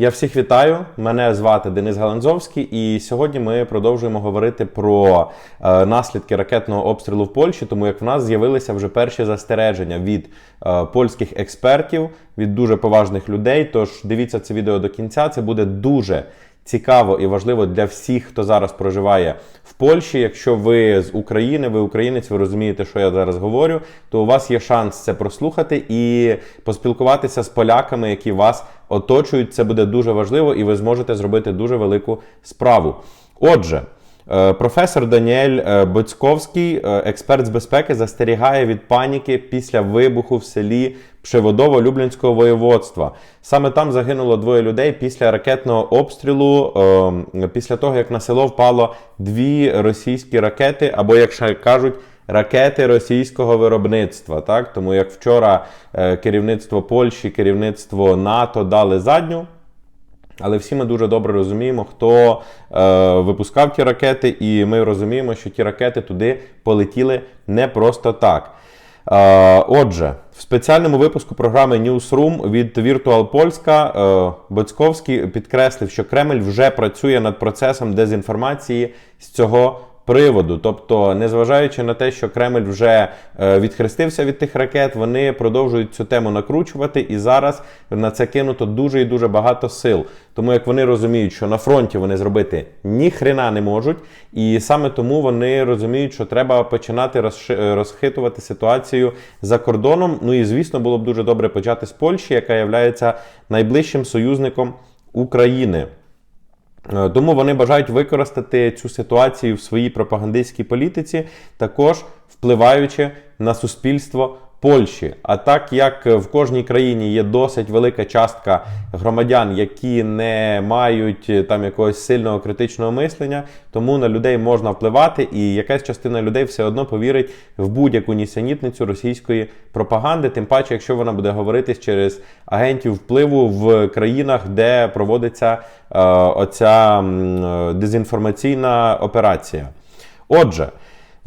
Я всіх вітаю. Мене звати Денис Галанзовський, і сьогодні ми продовжуємо говорити про е, наслідки ракетного обстрілу в Польщі, тому як в нас з'явилися вже перші застереження від е, польських експертів, від дуже поважних людей. Тож дивіться це відео до кінця. Це буде дуже цікаво і важливо для всіх, хто зараз проживає в Польщі. Якщо ви з України, ви українець, ви розумієте, що я зараз говорю, то у вас є шанс це прослухати і поспілкуватися з поляками, які вас оточують. Це буде дуже важливо, і ви зможете зробити дуже велику справу. Отже. Е, Професор Даніель е, Боцьковський, е, експерт з безпеки, застерігає від паніки після вибуху в селі Пшеводово Люблінського воєводства. Саме там загинуло двоє людей після ракетного обстрілу, після того як на село впало дві російські ракети, або як ще кажуть. Ракети російського виробництва, так тому як вчора керівництво Польщі, керівництво НАТО дали задню. Але всі ми дуже добре розуміємо, хто е, випускав ті ракети, і ми розуміємо, що ті ракети туди полетіли не просто так. Е, отже, в спеціальному випуску програми Newsroom від Virtual Польська е, Боцьковський підкреслив, що Кремль вже працює над процесом дезінформації з цього приводу. Тобто, незважаючи на те, що Кремль вже е, відхрестився від тих ракет, вони продовжують цю тему накручувати, і зараз на це кинуто дуже і дуже багато сил. Тому як вони розуміють, що на фронті вони зробити ні хрена не можуть, і саме тому вони розуміють, що треба починати розхитувати ситуацію за кордоном. Ну і звісно, було б дуже добре почати з Польщі, яка є найближчим союзником України. Е, тому вони бажають використати цю ситуацію в своїй пропагандистській політиці, також впливаючи на суспільство Польщі. А так як в кожній країні є досить велика частка громадян, які не мають е, там якогось сильного критичного мислення, тому на людей можна впливати, і якась частина людей все одно повірить в будь-яку нісенітницю російської пропаганди, тим паче, якщо вона буде говоритись через агентів впливу в країнах, де проводиться е, оця е, дезінформаційна операція. Отже.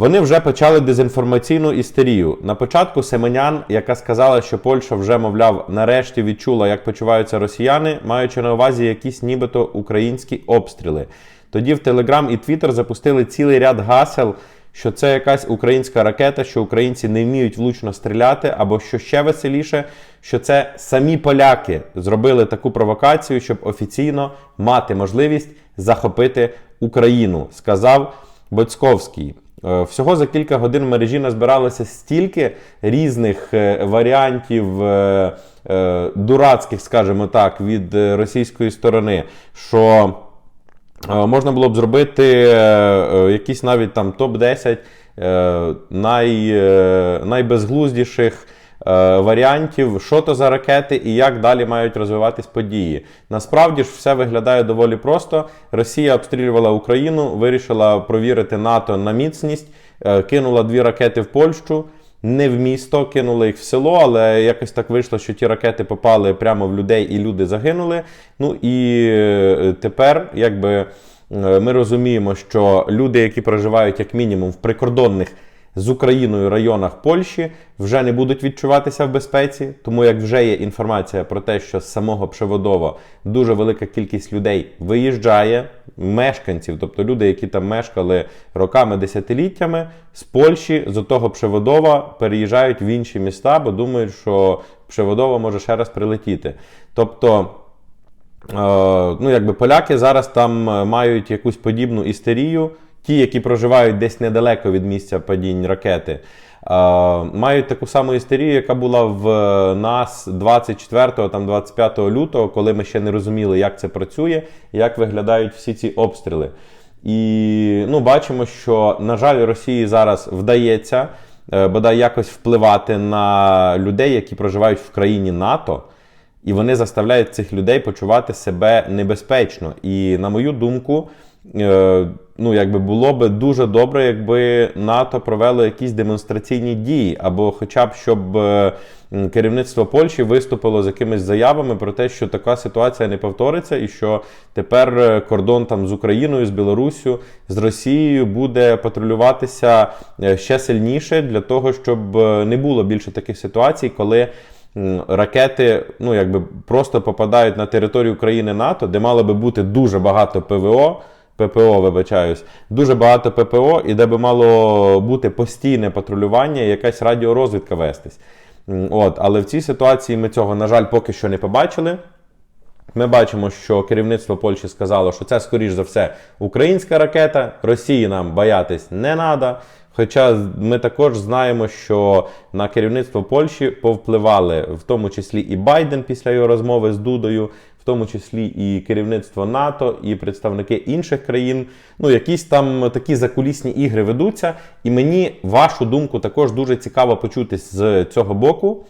Вони вже почали дезінформаційну істерію. На початку Семенян, яка сказала, що Польща вже, мовляв, нарешті відчула, як почуваються росіяни, маючи на увазі якісь нібито українські обстріли. Тоді в Телеграм і Твіттер запустили цілий ряд гасел, що це якась українська ракета, що українці не вміють влучно стріляти, або що ще веселіше, що це самі поляки зробили таку провокацію, щоб офіційно мати можливість захопити Україну, сказав Боцьковський. Е, всього за кілька годин мережі назбиралося стільки різних е, варіантів е, дурацьких, скажімо так, від російської сторони, що можна було б зробити якісь навіть там топ-10 най, найбезглуздіших. Е, варіантів, що то за ракети і як далі мають розвиватись події. Насправді ж все виглядає доволі просто. Росія обстрілювала Україну, вирішила провірити НАТО на міцність, е, кинула дві ракети в Польщу. Не в місто, кинули їх в село, але якось так вийшло, що ті ракети попали прямо в людей і люди загинули. Ну і е, тепер, якби ми розуміємо, що люди, які проживають як мінімум в прикордонних з Україною районах Польщі вже не будуть відчуватися в безпеці, тому як вже є інформація про те, що з самого Пшеводова дуже велика кількість людей виїжджає, мешканців, тобто люди, які там мешкали роками, десятиліттями, з Польщі з того Пшеводова переїжджають в інші міста, бо думають, що Пшеводова може ще раз прилетіти. Тобто. Е, ну, якби поляки зараз там е, мають якусь подібну істерію ті, які проживають десь недалеко від місця падінь ракети, мають таку саму істерію, яка була в нас 24 там 25 лютого, коли ми ще не розуміли, як це працює, як виглядають всі ці обстріли. І ну, бачимо, що, на жаль, Росії зараз вдається е, бодай якось впливати на людей, які проживають в країні НАТО. І вони заставляють цих людей почувати себе небезпечно. І, на мою думку, Е, ну, якби було би дуже добре, якби НАТО провело якісь демонстраційні дії, або хоча б щоб е, керівництво Польщі виступило з якимись заявами про те, що така ситуація не повториться, і що тепер е, кордон там з Україною, з Білоруссю, з Росією буде патрулюватися ще сильніше для того, щоб не було більше таких ситуацій, коли. Ракети ну, якби просто попадають на територію країни НАТО, де мало би бути дуже багато ПВО. ППО, вибачаюсь, дуже багато ППО, і де би мало бути постійне патрулювання і якась радіорозвідка вестись. От, але в цій ситуації ми цього, на жаль, поки що не побачили. Ми бачимо, що керівництво Польщі сказало, що це, скоріш за все, українська ракета. Росії нам боятись не треба. Хоча ми також знаємо, що на керівництво Польщі повпливали в тому числі і Байден після його розмови з Дудою, в тому числі і керівництво НАТО, і представники інших країн. Ну, якісь там такі закулісні ігри ведуться. І мені вашу думку також дуже цікаво почути з цього боку.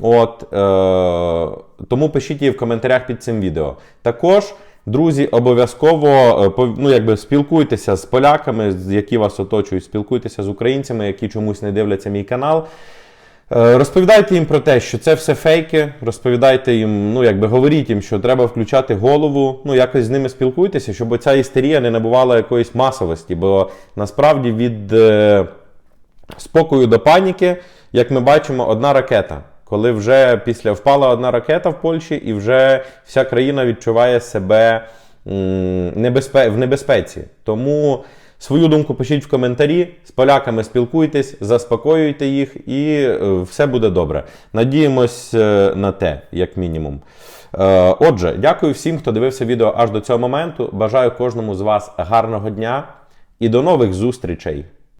От, е, тому пишіть її в коментарях під цим відео. Також, друзі, обов'язково е, ну, якби, спілкуйтеся з поляками, які вас оточують, спілкуйтеся з українцями, які чомусь не дивляться мій канал. Е, Розповідайте їм про те, що це все фейки. Розповідайте їм, ну якби говоріть їм, що треба включати голову. Ну якось з ними спілкуйтеся, щоб ця істерія не набувала якоїсь масовості. Бо насправді від е, спокою до паніки, як ми бачимо, одна ракета. Коли вже після впала одна ракета в Польщі, і вже вся країна відчуває себе в небезпеці. Тому свою думку пишіть в коментарі, з поляками спілкуйтесь, заспокоюйте їх, і е, все буде добре. Надіємось е, на те, як мінімум. Е, Отже, дякую всім, хто дивився відео аж до цього моменту. Бажаю кожному з вас гарного дня і до нових зустрічей!